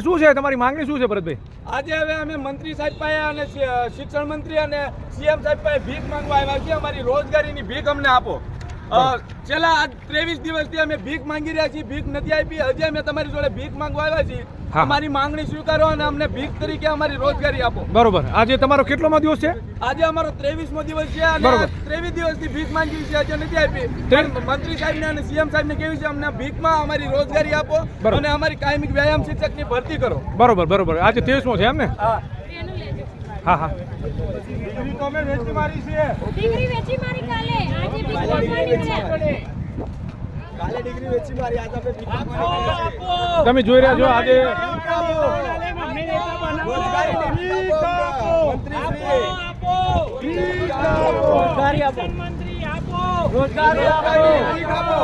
શું છે? તમારી માંગણી શું છે, ભરતભાઈ? આજે હવે અમે મંત્રી સાહેબ પાસે અને શિક્ષણ મંત્રી અને સીએમ સાહેબ પાસે ભીખ માંગવા આવ્યા છીએ. અમારી રોજગારીની ભીખ અમને આપો. છેલ્લા ત્રેવીસ દિવસથી અમે ભીખ માંગી રહ્યા છીએ ભીખ નથી આપી. હજી અમે તમારી જોડે ભીખ માંગવા આવ્યા છીએ. અમારી માંગણી સ્વીકારો અને અમને ભીખ તરીકે અમારી રોજગારી આપો. બરોબર. આજે તમારો કેટલોમો દિવસ છે? આજે અમારો ત્રેવીસમો દિવસ છે અને. ત્રેવીસ દિવસથી ભીખ માંગી છે હજી નથી આપી. મંત્રી સાહેબને અને સીએમ સાહેબને કેવી છે અમને ભીખમાં અમારી રોજગારી આપો અને અમારી કાયમિક વ્યાયામ શિક્ષકની ભરતી કરો. બરોબર બરોબર. આજે ત્રેવીસમો છે એમ ને? હા. હા હા. ડિગ્રી તો અમે વેચી મારી છે ડિગ્રી વેચી મારી કાલે. આજે ભીખ માંગવાની છે. કાલે ડિગ્રી વેચી મારી આજે આપણે ભીખ માંગવાની તમે જોઈ રહ્યા છો આજે રોજગારી આપો. રોજગારી આપો. રોજગારી આપો. રોજગારી આપો.